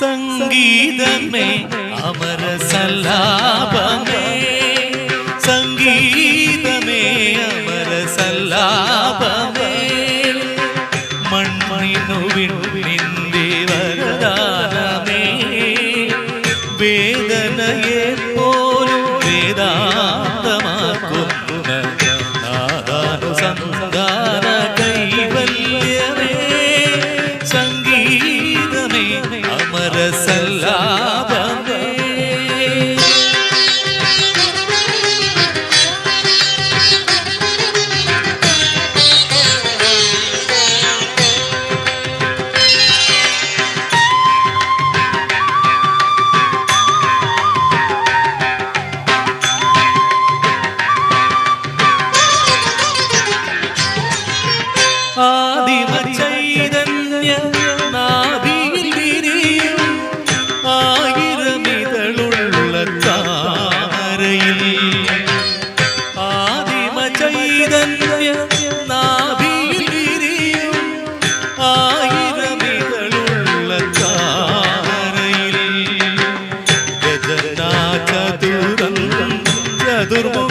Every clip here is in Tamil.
சங்கீதமே அமர சல்லாபமே. சங்கீதமே அமர சல்லாபமே. மண்மணினுவின் நிந்தி வரதானமே. வேதனையே போலும் வேதாந்தமாக்கும் சந்தான கைவல்யமே. சங்கீதமே அரசல்லாத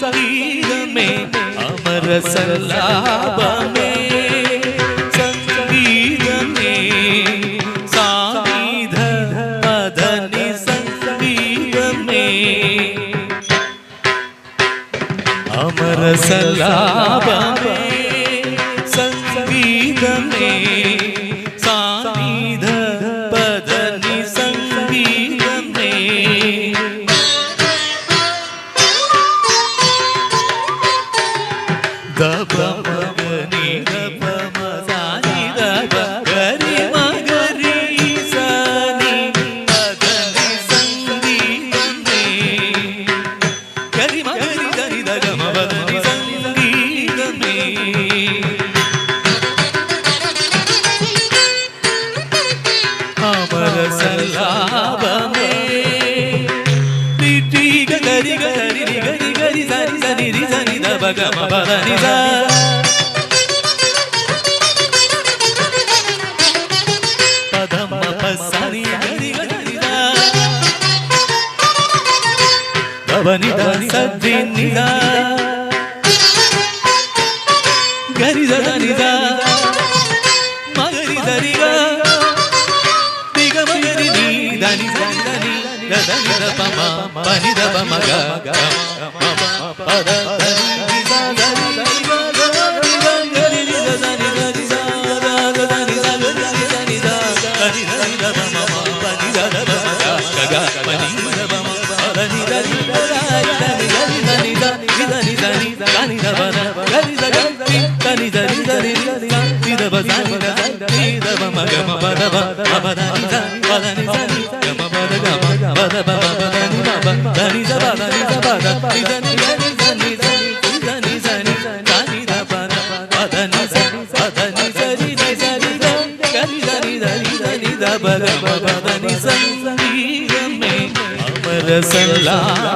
சங்கீதமே அமர சல்லாபமே. சங்கீதமே சாமீத பதனி சங்கீதமே. அமர சல்லாபமே சங்கீதமே. Acaba గమ పద నిజ పదమ పసని గరి గరి గవని ద సద్ది నిద గరి ద నిద మగరి దరిగా దిగమగరి నీ దని దని ద పమ పని ద పమ గ గ పద പരമപദനി സംഗീതമേ അമരസല്ലാപമേ.